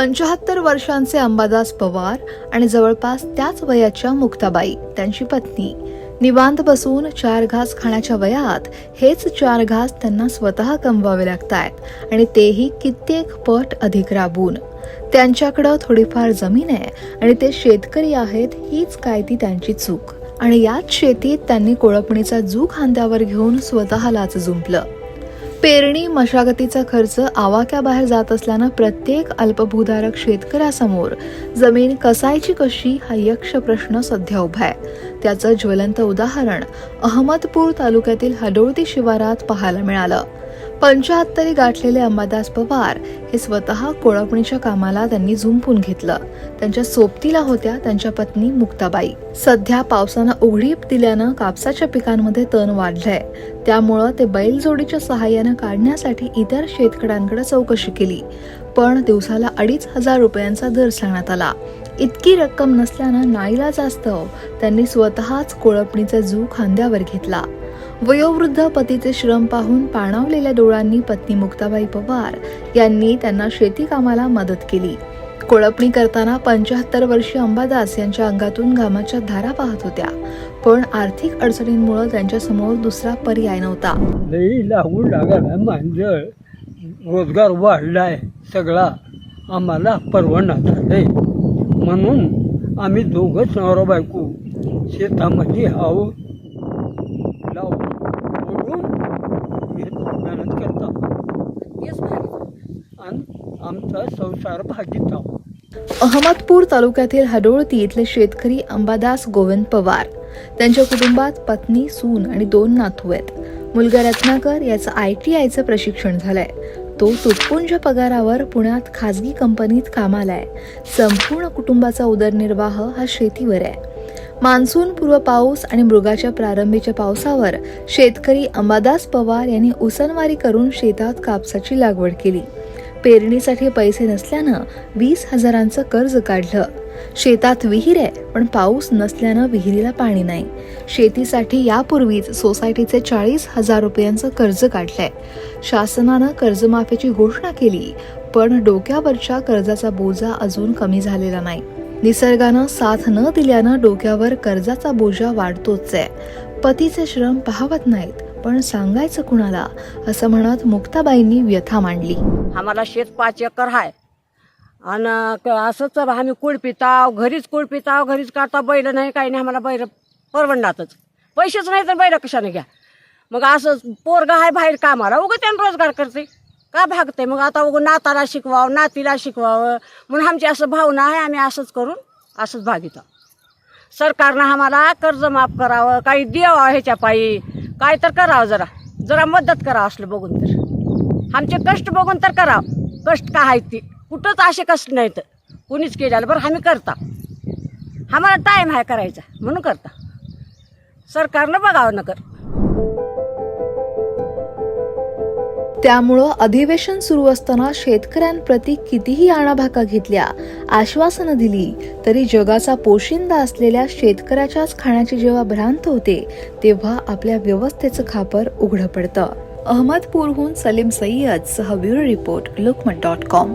पंचाहत्तर वर्षांचे अंबादास पवार आणि जवळपास त्याच वयाच्या मुक्ताबाई त्यांची पत्नी. निवांत बसून चार घास खाण्याच्या वयात हेच चार घास त्यांना स्वतः कमवावे लागतायत आणि तेही कित्येक पट अधिक राबून. त्यांच्याकडं थोडीफार जमीन आहे आणि ते शेतकरी आहेत हीच काय ती त्यांची चूक. आणि याच शेतीत त्यांनी कोळपणीचा जू खांद्यावर घेऊन स्वतःलाच जुंपलं. पेरणी मशागतीचा खर्च आवाक्याबाहेर जात असल्यानं प्रत्येक अल्पभूधारक शेतकऱ्यासमोर जमीन कसायची कशी हा यक्ष प्रश्न सध्या उभा आहे. त्याचं ज्वलंत उदाहरण अहमदपूर तालुक्यातील हडोळती शिवारात पाहायला मिळालं. पंचाहत्तरी गाठलेले अंबादास पवार हे स्वतः कोळपणीच्या कामाला त्यांनी झुंपून घेतलं. त्यांच्या सोबतीला होत्या त्यांच्या पत्नी मुक्ताबाई. सध्या पावसानं उघडीप दिल्यानं कापसाच्या पिकांमध्ये तण वाढलंय. त्यामुळं ते बैलजोडीच्या सहाय्यानं काढण्यासाठी इतर शेतकऱ्यांकडे चौकशी केली. पण दिवसाला अडीच हजार रुपयांचा दर सांगण्यात आला. इतकी रक्कम नसल्यानं नाईलाजास्तव त्यांनी स्वतःच कोळपणीचा जू खांद्यावर घेतला. वयोवृद्ध पतीचे श्रम पाहून पाणावलेल्या डोळ्यांनी पत्नी मुक्ताबाई पवार यांनी त्यांना शेती कामाला मदत केली. कोळपणी करताना पंच्याहत्तर वर्षीय अंबादास यांच्या अंगातून घामाच्या धारा पाहत होत्या. पण आर्थिक अडचणींमुळे त्यांच्यासमोर दुसरा पर्याय नव्हता. लई लागू लागायला मांजळ रोजगार वाढलाय सगळा. आम्हाला परवडणार झाले म्हणून आम्ही दोघंच नवरा बायको. शेतामध्ये आहोत. आनंद करता. आणि आमचा संसार भागीता. अहमदपूर तालुक्यातील हडोळती इथले शेतकरी अंबादास गोविंद पवार. त्यांच्या कुटुंबात पत्नी सून आणि दोन नातू आहेत. मुलगा रत्नाकर याचं आय टी आयचं प्रशिक्षण झालंय. तो तुटपुंज पगारावर पुण्यात खाजगी कंपनीत कामाला आहे. संपूर्ण कुटुंबाचा उदरनिर्वाह हा शेतीवर आहे. मान्सून पूर्व पाऊस आणि मृगाच्या प्रारंभीच्या पावसावर शेतकरी अंबादास पवार यांनी उसनवारी करून शेतात कापसाची लागवड केली. पेरणीसाठी पैसे नसल्यानं वीस हजारांचं कर्ज काढलं. शेतात विहीर आहे पण पाऊस नसल्यानं विहिरीला पाणी नाही. शेतीसाठी यापूर्वीच सोसायटीचे चाळीस हजार रुपयांचं कर्ज काढलंय. शासनानं कर्जमाफीची घोषणा केली पण डोक्यावरच्या कर्जाचा बोजा अजून कमी झालेला नाही. निसर्गानं साथ न दिल्यानं डोक्यावर कर्जाचा बोजा वाढतोच आहे पतीचे श्रम पाहवत नाहीत पण सांगायचं कुणाला? असं म्हणत मुक्ताबाईंनी व्यथा मांडली. आम्हाला शेत पाच एकर आहे आणि असंच आम्ही कुळपिताव घरीच कुळपिताव घरीच काढता बैल नाही काही नाही आम्हाला बैल परवडणारच. पैसेच नाही तर बैल कशाने घ्या? मग असंच पोरगा आहे बाहेर कामाला उगं त्यानं रोजगार करते का भागते मग आता उगं नाताला शिकवावं नातीला शिकवावं. म्हणून आमची असं भावना आहे आम्ही असंच करून असंच भागित सरकारनं आम्हाला कर्ज माफ करावं काही द्यावं ह्याच्या पायी. काय तर करावं जरा. जरा मदत करावं असलं बघून तर. आमचे कष्ट बघून तर करावं. कष्ट काय आहेत ते? कुठंच असे कष्ट नाहीत. कुणीच केल्याला बरं आम्ही करता. आम्हाला टाईम आहे करायचा. म्हणून करता. सरकारनं बघावं न त्यामुळं अधिवेशन सुरू असताना शेतकऱ्यांप्रती कितीही आणाभाका घेतल्या आश्वासनं दिली तरी जगाचा पोशिंदा असलेल्या शेतकऱ्याच्याच खाण्याची जेव्हा भ्रांत होते तेव्हा आपल्या व्यवस्थेचं खापर उघडं पडतं. अहमदपूरहून सलीम सय्यद सह bureau report Lokmat dot com.